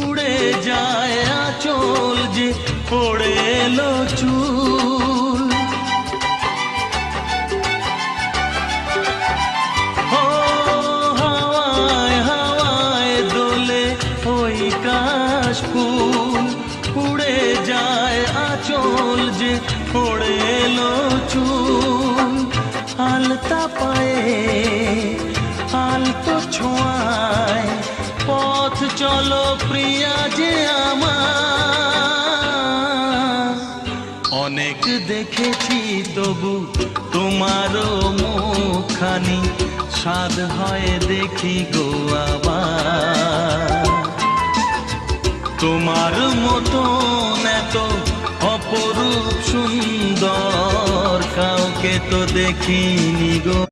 উড়ে যায় আচল যে পড়ে এলো চুল। হাওয়ায় হাওয়ায় দোলে ওই কাশ ফুল। পুড়ে যায় আচল যে পড়ে এলো চুল। আলতা পায়ে আলতো ছোঁয়া চলো প্রিয়া যে আমার। অনেক দেখেছি তবু তোমারও মুখখানি, স্বাদ হয় দেখি গো আবার। তোমার মতন এত অপরূপ সুন্দর, কাউকে তো দেখিনি গো।